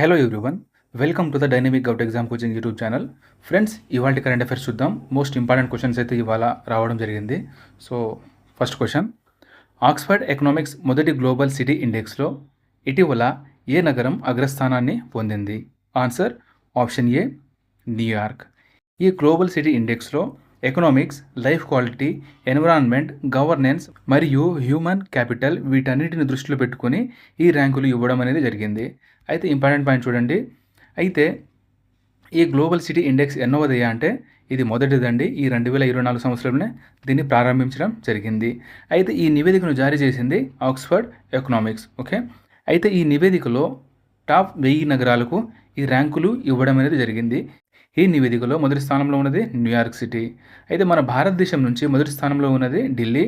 Hello everyone welcome to the dynamic govt exam coaching YouTube channel friends ఇవాళ current affairs చూద్దాం. Most important questions అయితే ఇవాళ రావడం జరిగింది. So first question Oxford Economics మొదటి global city ఇండెక్స్లో ఇటీవల ఏ నగరం అగ్రస్థానాన్ని పొందింది? Answer option A New York ఈ global city ఇండెక్స్లో economics life quality environment governance మరియు హ్యూమన్ క్యాపిటల్ వీటన్నిటిని దృష్టిలో పెట్టుకొని ఈ ర్యాంకులు ఇవ్వడం అనేది జరిగింది. అయితే ఇంపార్టెంట్ పాయింట్ చూడండి. అయితే ఈ గ్లోబల్ సిటీ ఇండెక్స్ ఎన్నోదయ్యా అంటే ఇది మొదటిదండి. ఈ రెండు వేల ఇరవై నాలుగు సంవత్సరంలోనే దీన్ని ప్రారంభించడం జరిగింది. అయితే ఈ నివేదికను జారీ చేసింది ఆక్స్ఫర్డ్ ఎకనామిక్స్. ఓకే? అయితే ఈ నివేదికలో టాప్ వెయ్యి నగరాలకు ఈ ర్యాంకులు ఇవ్వడం అనేది జరిగింది. ఈ నివేదికలో మొదటి స్థానంలో ఉన్నది న్యూయార్క్ సిటీ. అయితే మన భారతదేశం నుంచి మొదటి స్థానంలో ఉన్నది ఢిల్లీ.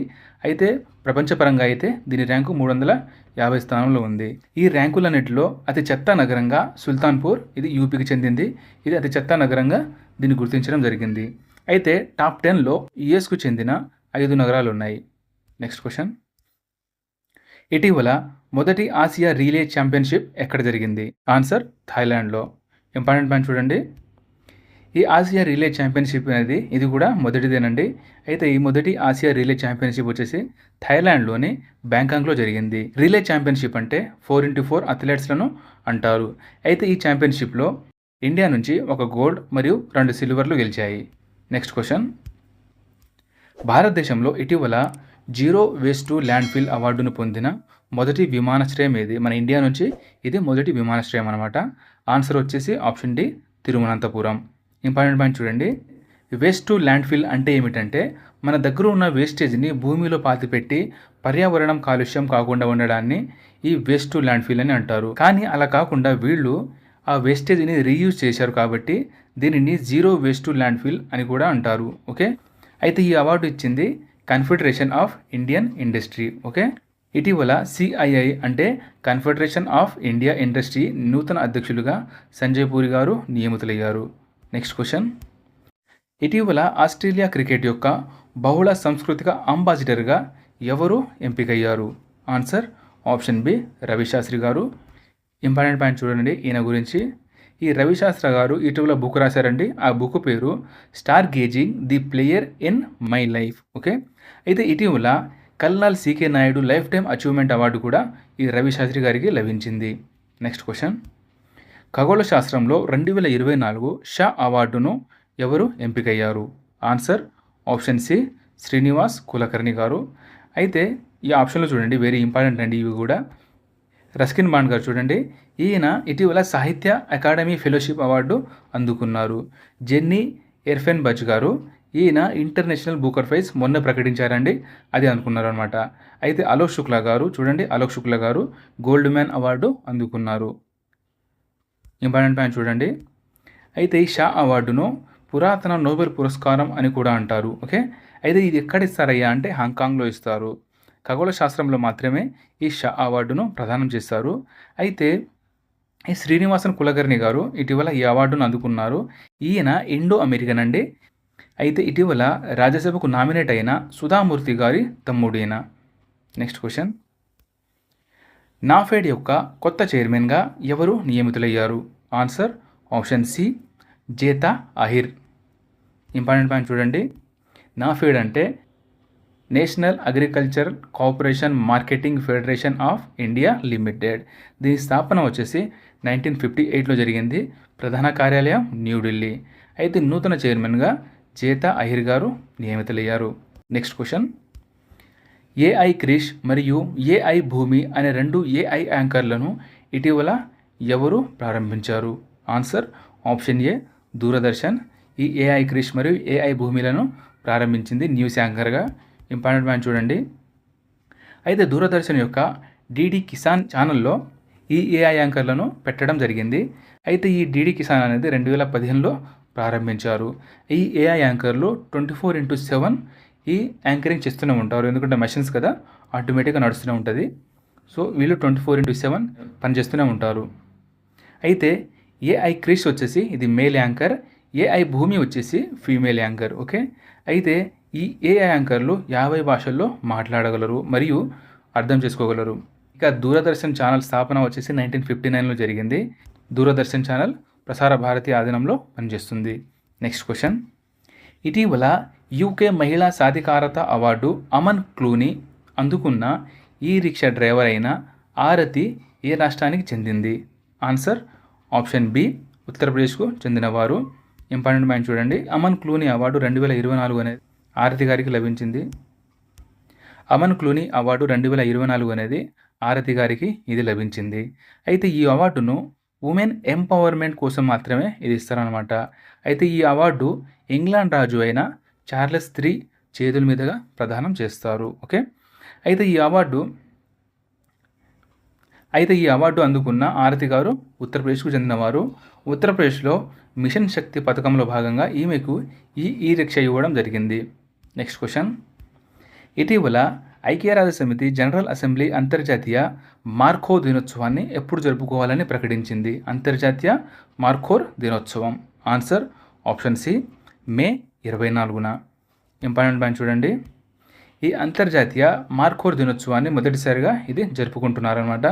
అయితే ప్రపంచపరంగా అయితే దీని ర్యాంకు మూడు వందల యాభై స్థానంలో ఉంది. ఈ ర్యాంకులన్నిటిలో అతి చెత్త నగరంగా సుల్తాన్పూర్ ఇది యూపీకి చెందింది. ఇది అతి చెత్త నగరంగా దీన్ని గుర్తించడం జరిగింది. అయితే టాప్ టెన్లో యుఎస్కు చెందిన ఐదు నగరాలు ఉన్నాయి నెక్స్ట్ క్వశ్చన్. ఇటీవల మొదటి ఆసియా రీలే ఛాంపియన్షిప్ ఎక్కడ జరిగింది? ఆన్సర్ థాయిలాండ్లో. ఇంపార్టెంట్ పాయింట్ చూడండి. ఈ ఆసియా రిలే ఛాంపియన్షిప్ అనేది ఇది కూడా మొదటిదేనండి. అయితే ఈ మొదటి ఆసియా రిలే ఛాంపియన్షిప్ వచ్చేసి థాయిలాండ్లోని బ్యాంకాక్లో జరిగింది. రిలే ఛాంపియన్షిప్ అంటే ఫోర్ ఇంటూ ఫోర్ అథ్లెట్స్లను అంటారు. అయితే ఈ ఛాంపియన్షిప్లో ఇండియా నుంచి ఒక గోల్డ్ మరియు రెండు సిల్వర్లు గెలిచాయి. Next question. భారతదేశంలో ఇటీవల zero waste to landfill అవార్డును పొందిన మొదటి విమానాశ్రయం ఏది? మన ఇండియా నుంచి ఇది మొదటి విమానాశ్రయం అనమాట ఆన్సర్ వచ్చేసి option D Thiruvananthapuram. Important point చూడండి. వేస్ట్ టు ల్యాండ్ ఫిల్ అంటే ఏమిటంటే మన దగ్గర ఉన్న వేస్టేజ్ని భూమిలో పాతిపెట్టి పర్యావరణం కాలుష్యం కాకుండా ఉండడాన్ని ఈ వేస్ట్ టు ల్యాండ్ ఫిల్ అని అంటారు. కానీ అలా కాకుండా వీళ్ళు ఆ వేస్టేజ్ని రీయూజ్ చేశారు కాబట్టి దీనిని zero waste to landfill అని కూడా అంటారు. ఓకే? అయితే ఈ అవార్డు ఇచ్చింది confederation of Indian industry okay? ఇటీవల సిఐఐ అంటే కన్ఫెడరేషన్ ఆఫ్ ఇండియా ఇండస్ట్రీ నూతన అధ్యక్షులుగా సంజయ్ పూరి గారు నియమితులయ్యారు. నెక్స్ట్ క్వశ్చన్ ఇటీవల ఆస్ట్రేలియా క్రికెట్ యొక్క బహుళ సాంస్కృతిక అంబాసిడర్గా ఎవరు ఎంపికయ్యారు? ఆన్సర్ ఆప్షన్ బి రవిశాస్త్రి గారు. ఇంపార్టెంట్ పాయింట్ చూడండి ఈయన గురించి. ఈ రవిశాస్త్రి గారు ఇటీవల బుక్ రాశారండి. ఆ బుక్ పేరు star gazing the player in my life okay అయితే ఇటీవల కల్లాల్ CK Naidu lifetime achievement award కూడా ఈ రవిశాస్త్రి గారికి లభించింది. నెక్స్ట్ క్వశ్చన్ ఖగోళ శాస్త్రంలో రెండు వేల ఇరవై నాలుగు షా అవార్డును ఎవరు ఎంపికయ్యారు? Answer option C Srinivas Kulkarni గారు. అయితే ఈ ఆప్షన్లో చూడండి వెరీ ఇంపార్టెంట్ అండి ఇవి కూడా. రస్కిన్ బాండ్ గారు చూడండి ఈయన ఇటీవల సాహిత్య అకాడమీ ఫెలోషిప్ అవార్డు అందుకున్నారు. జెన్నీ ఎర్ఫెన్ బజ్ గారు ఈయన ఇంటర్నేషనల్ బూకర్ ప్రైజ్ మొన్న ప్రకటించారండి అది అనుకున్నారు అనమాట అయితే అలోక్ శుక్లా గారు చూడండి అలోక్ శుక్లా గారు గోల్డ్ మ్యాన్ అవార్డు అందుకున్నారు. ఇంపార్టెంట్ పాయింట్ చూడండి. అయితే ఈ షా అవార్డును పురాతన నోబెల్ పురస్కారం అని కూడా అంటారు. ఓకే? అయితే ఇది ఎక్కడ ఇస్తారయ్యా అంటే హాంకాంగ్లో ఇస్తారు. ఖగోళ శాస్త్రంలో మాత్రమే ఈ షా అవార్డును ప్రదానం చేస్తారు. అయితే ఈ శ్రీనివాసన్ కులకర్ణి గారు ఇటీవల ఈ అవార్డును అందుకున్నారు. ఈయన ఇండో అమెరికన్ అండి. అయితే ఇటీవల రాజ్యసభకు నామినేట్ అయిన సుధామూర్తి గారి తమ్ముడు నెక్స్ట్ క్వశ్చన్. నాఫెడ్ యొక్క కొత్త చైర్మన్గా ఎవరు నియమితులయ్యారు? Answer option C Jetha Ahir. Important point చూడండి. నాఫెడ్ అంటే national agriculture corporation marketing federation of India limited. దీని స్థాపన వచ్చేసి నైన్టీన్ ఫిఫ్టీ ఎయిట్లో జరిగింది. ప్రధాన కార్యాలయం న్యూఢిల్లీ. అయితే నూతన చైర్మన్గా జేతా అహిర్ గారు నియమితులయ్యారు. Next question. ఏఐ క్రిష్ మరియు ఏఐ భూమి అనే రెండు ఏఐ యాంకర్లను ఇటీవల ఎవరు ప్రారంభించారు? Answer option A Doordarshan. ఈ ఏఐ క్రిష్ మరియు ఏఐ భూమిలను ప్రారంభించింది న్యూస్ యాంకర్గా. ఇంపార్టెంట్ మ్యాన్ చూడండి. అయితే దూరదర్శన్ యొక్క డిడి కిసాన్ ఛానల్లో ఈ ఏఐ యాంకర్లను పెట్టడం జరిగింది. అయితే ఈ డిడి కిసాన్ అనేది రెండు వేల పదిహేనులో ప్రారంభించారు. ఈ ఏఐ యాంకర్లు ట్వంటీ ఫోర్ ఇంటూ సెవెన్ ఈ యాంకరింగ్ చేస్తూనే ఉంటారు. ఎందుకంటే మెషిన్స్ కదా ఆటోమేటిక్గా నడుస్తూనే ఉంటుంది. సో వీళ్ళు ట్వంటీ ఫోర్ ఇంటూ సెవెన్ పనిచేస్తూనే ఉంటారు. అయితే ఏఐ క్రిష్ వచ్చేసి ఇది మేల్ యాంకర్ ఏఐ భూమి వచ్చేసి ఫీమేల్ యాంకర్ ఓకే అయితే ఈ ఏఐ యాంకర్లు యాభై భాషల్లో మాట్లాడగలరు మరియు అర్థం చేసుకోగలరు. ఇక దూరదర్శన్ ఛానల్ స్థాపన వచ్చేసి నైన్టీన్ ఫిఫ్టీ నైన్లో జరిగింది. దూరదర్శన్ ఛానల్ ప్రసార భారతి ఆధీనంలో పనిచేస్తుంది. నెక్స్ట్ క్వశ్చన్ ఇటీవల యూకే మహిళా సాధికారత అవార్డు అమన్ క్లూని అందుకున్న ఈ రిక్షా డ్రైవర్ అయిన ఆరతి ఏ రాష్ట్రానికి చెందింది? ఆన్సర్ ఆప్షన్ బి ఉత్తరప్రదేశ్కు చెందినవారు. ఇంపార్టెంట్ పాయింట్ చూడండి. అమన్ క్లూని అవార్డు రెండు వేల ఇరవై నాలుగు అనేది ఆరతి గారికి లభించింది. అమన్ క్లూని అవార్డు రెండు వేల ఇరవై నాలుగు అనేది ఆరతి గారికి ఇది లభించింది. అయితే ఈ అవార్డును ఉమెన్ ఎంపవర్మెంట్ కోసం మాత్రమే ఇది ఇస్తారనమాట అయితే ఈ అవార్డు ఇంగ్లాండ్ రాజు అయిన చార్లెస్ త్రీ చేతుల మీదుగా ప్రదానం చేస్తారు. ఓకే? అయితే ఈ అవార్డు అయితే ఈ అవార్డు అందుకున్న ఆరతి గారు ఉత్తరప్రదేశ్కు చెందినవారు. ఉత్తరప్రదేశ్లో మిషన్ శక్తి పథకంలో భాగంగా ఈమెకు ఈ ఈ రిక్షా ఇవ్వడం జరిగింది. Next question. ఇటీవల ఐక్యరాజ్య సమితి జనరల్ అసెంబ్లీ అంతర్జాతీయ మార్కో దినోత్సవాన్ని ఎప్పుడు జరుపుకోవాలని ప్రకటించింది? అంతర్జాతీయ మార్కోర్ దినోత్సవం. ఆన్సర్ ఆప్షన్ సి మే ఇరవై నాలుగున. ఇంపార్టెంట్ పాయింట్ చూడండి. ఈ అంతర్జాతీయ మార్కోర్ దినోత్సవాన్ని మొదటిసారిగా ఇది జరుపుకుంటున్నారనమాట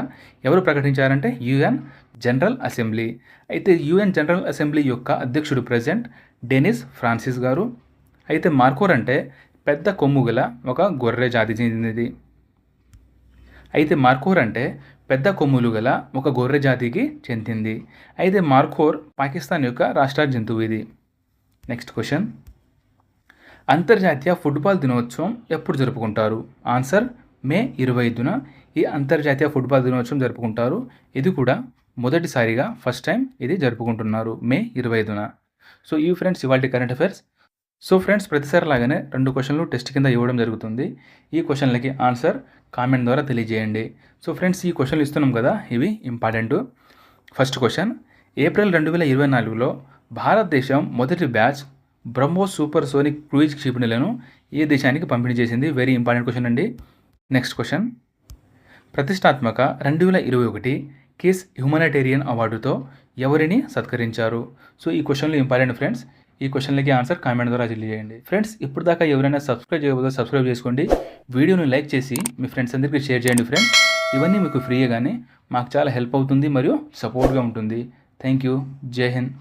ఎవరు ప్రకటించారంటే యుఎన్ జనరల్ అసెంబ్లీ. అయితే యుఎన్ జనరల్ అసెంబ్లీ యొక్క అధ్యక్షుడు ప్రెసిడెంట్ డెనిస్ ఫ్రాన్సిస్ గారు. అయితే మార్కోర్ అంటే పెద్ద కొమ్ము గల ఒక గొర్రె జాతి చెందినది. అయితే మార్కోర్ అంటే పెద్ద కొమ్ములు గల ఒక గొర్రె జాతికి చెందింది. అయితే మార్కోర్ పాకిస్తాన్ యొక్క రాష్ట్ర జంతువు ఇది. Next question. అంతర్జాతీయ ఫుట్బాల్ దినోత్సవం ఎప్పుడు జరుపుకుంటారు? ఆన్సర్ మే ఇరవై ఐదున ఈ అంతర్జాతీయ ఫుట్బాల్ దినోత్సవం జరుపుకుంటారు. ఇది కూడా మొదటిసారిగా ఫస్ట్ టైం ఇది జరుపుకుంటున్నారు మే ఇరవై ఐదున సో ఈ ఫ్రెండ్స్ ఇవాళ కరెంట్ అఫైర్స్. సో ఫ్రెండ్స్ ప్రతిసారి లాగానే రెండు క్వశ్చన్లు టెస్ట్ కింద ఇవ్వడం జరుగుతుంది. ఈ క్వశ్చన్లకి ఆన్సర్ కామెంట్ ద్వారా తెలియజేయండి. సో ఫ్రెండ్స్ ఈ క్వశ్చన్లు ఇస్తున్నాం కదా ఇవి ఇంపార్టెంట్. ఫస్ట్ క్వశ్చన్ ఏప్రిల్ రెండు వేల ఇరవై నాలుగులో భారతదేశం మొదటి batch BrahMos supersonic cruise క్షిపణులను ఏ దేశానికి పంపిణీ చేసింది. వెరీ ఇంపార్టెంట్ క్వశ్చన్ అండి. నెక్స్ట్ క్వశ్చన్ ప్రతిష్టాత్మక రెండు వేల ఇరవై ఒకటి కేస్ హ్యూమనిటేరియన్ అవార్డుతో ఎవరిని సత్కరించారు? సో ఈ క్వశ్చన్లు ఇంపార్టెంట్ ఫ్రెండ్స్ ఈ క్వశ్చన్లకి ఆన్సర్ కామెంట్ ద్వారా తెలియజేయండి. ఫ్రెండ్స్ ఇప్పుడు దాకా ఎవరైనా సబ్స్క్రైబ్ చేయకపోతే సబ్స్క్రైబ్ చేసుకోండి. వీడియోని లైక్ చేసి మీ ఫ్రెండ్స్ అందరికీ షేర్ చేయండి ఫ్రెండ్స్ ఇవన్నీ మీకు ఫ్రీగానే మాకు చాలా హెల్ప్ అవుతుంది మరియు సపోర్ట్గా ఉంటుంది. థ్యాంక్ యూ జై హింద్